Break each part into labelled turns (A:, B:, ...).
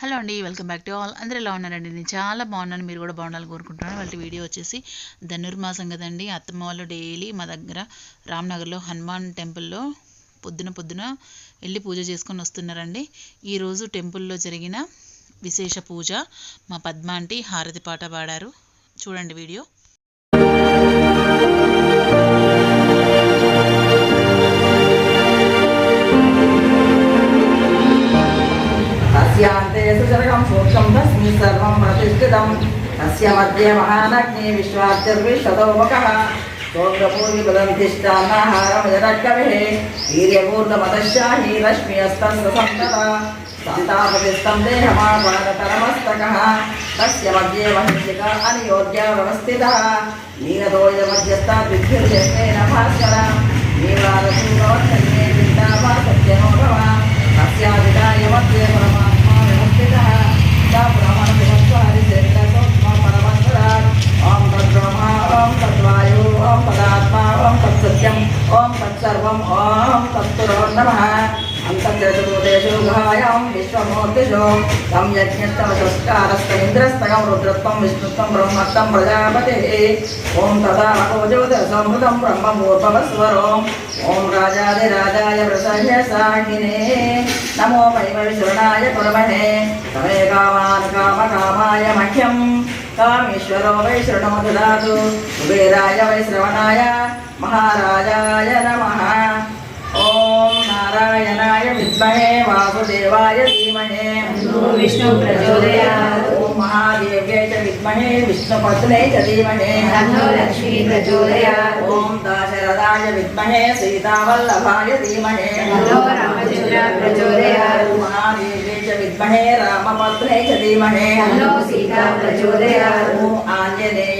A: Hello అండి welcome back to all. అందరూ ఎలా ఉన్నారండి? నేను చాలా బాగున్నాను. మీరు కూడా బాగుండాలని కోరుకుంటున్నాను. వాళ్ళ వీడియో వచ్చేసి ధనుర్మాసం కదండి. అత్తమ్మ వాళ్ళు డైలీ మా దగ్గర రామ్నగర్లో హనుమాన్ టెంపుల్లో పొద్దున పొద్దున వెళ్ళి పూజ చేసుకొని వస్తున్నారండి. ఈరోజు టెంపుల్లో జరిగిన విశేష పూజ మా పద్మాంటి హారతి పాట పాడారు. చూడండి వీడియో.
B: तस्य मध्ये महानग्ने विश्वाद्यर्विशतोमुखः सोग्रपूर्विपदन्तिष्ठान्नाहारमजरकविः वीर्यपूर्णमतशाही रश्मियस्तस्य सन्तता सन्तापतिस्तं देहमापादतरमस्तकः तस्य मध्ये महिषिका अनियोग्या व्यवस्थितः नीरदोयमध्यस्तात् विद्युर्यस्तेन भास्कर नीलारसूरोत्थन्ये चिन्तावा తత్సర్వం ఓం తత్తురో నమ అంతర్జతుదేశోఘాయాం విశ్వమూర్తిజో తం యజ్ఞస్తవ సంస్కారస్థ ఇంద్రస్తయం రుద్రత్వం విష్ణుత్వం బ్రహ్మత్వం ప్రజాపతి ఓం తదా అపోజోద సంహృతం బ్రహ్మమూర్భవస్వరం ఓం రాజాదిరాజాయ ప్రసహ్య సాంగినే నమో మహిమవిశృణాయ పురమణే తమే కామాన్ కామ కామాయ మహ్యం కామేశ్వరో వై శృణో కుబేరాయ महाराजाय नमः। ॐ नारायणाय विद्महे वासुदेवाय धीमहे।
C: विष्णु प्रचोदयात्
B: ॐ महादेव्यै च विद्महे च धीमहे।
C: लक्ष्मी प्रचोदयात्
B: ॐ दाशरथाय विद्महे सीतावल्लभाय धीमहे।
C: प्रचोदयात्
B: महादेव्यै च विद्महे रामपत्न्यै च धीमहे।
C: सीता प्रचोदयात्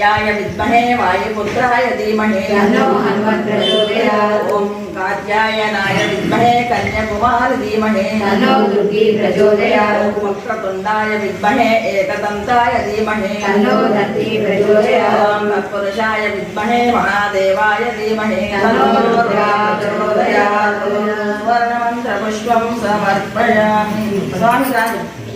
B: ॐ आञ्जनेयाय विद्महे वायुपुत्राय धीमहे
C: तन्नो हनुमत् प्रचोदयात्
B: ॐ कात्यायनाय विद्महे कन्याकुमार धीमहे
C: तन्नो दुर्गी प्रचोदयात्
B: ॐ वक्रतुण्डाय विद्महे एकदन्ताय धीमहे
C: तन्नो दन्ती प्रचोदयात्
B: ॐ तत्पुरुषाय विद्महे महादेवाय धीमहे
C: तन्नो रुद्रा प्रचोदयात्
B: स्वर्णमन्त्रपुष्पं समर्पयामि स्वामी राज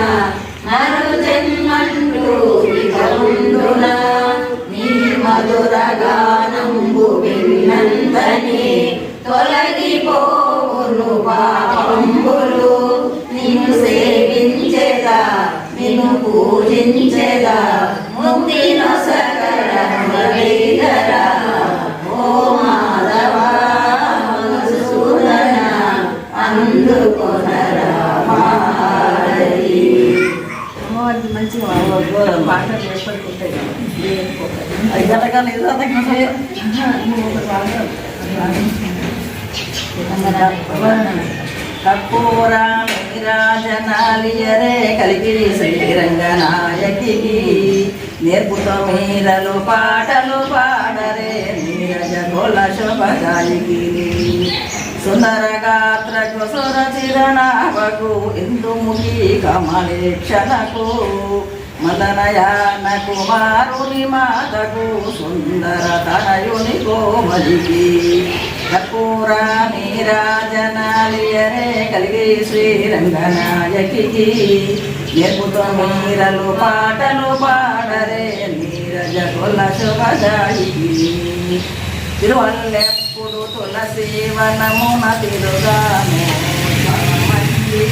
B: Nah, అది కలగాలి కర్పూరాజనాలియరే కలిపి శ్రీరంగనాయకి. నేర్పుతో మీరలు పాటలు పాడరే నీరజ గోల శోభగాలికి సుందర గాత్రకు సుర చిరణావకు ఇందుముఖి కమలేక్షణకు. మదనయాన కుమారుని మాతకు సుందర తనయుని కోమలికి కర్పూర నీరాజనాలియరే కలిగి శ్రీరంగనాయకి నేర్పుతో మీరలు పాటలు పాడరే నీరజ కొల శుభదాయికి తిరువల్లెప్పుడు తులసి వనమున తిరుగాను మంచి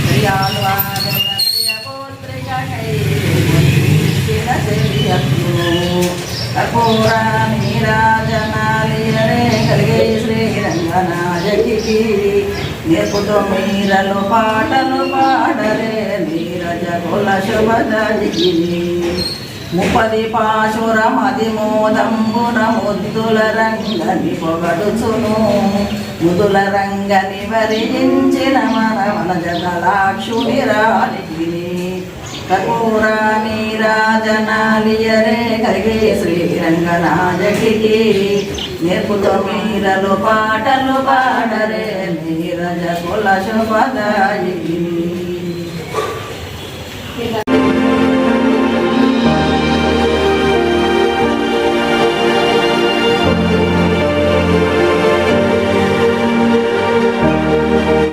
B: ప్రియాలు కర్పూర నీరాజనాలియరే కలిగే శ్రీరంగనాయకి నేర్పుతో మీరలు పాటలు పాడరే నీరజ కుల శుభదగిరి ముపది పాశురమది మోదంబున ముద్దుల రంగని పొగడుచును. ముదుల రంగని వరించిన మన మన జగలాక్షుని రాలికి రఘురాణి రాజనాలియరే కరిగే శ్రీరంగరాజకి నేర్పుతో మీరలు పాటలు పాడరే నీరజ కుల శుభదాయి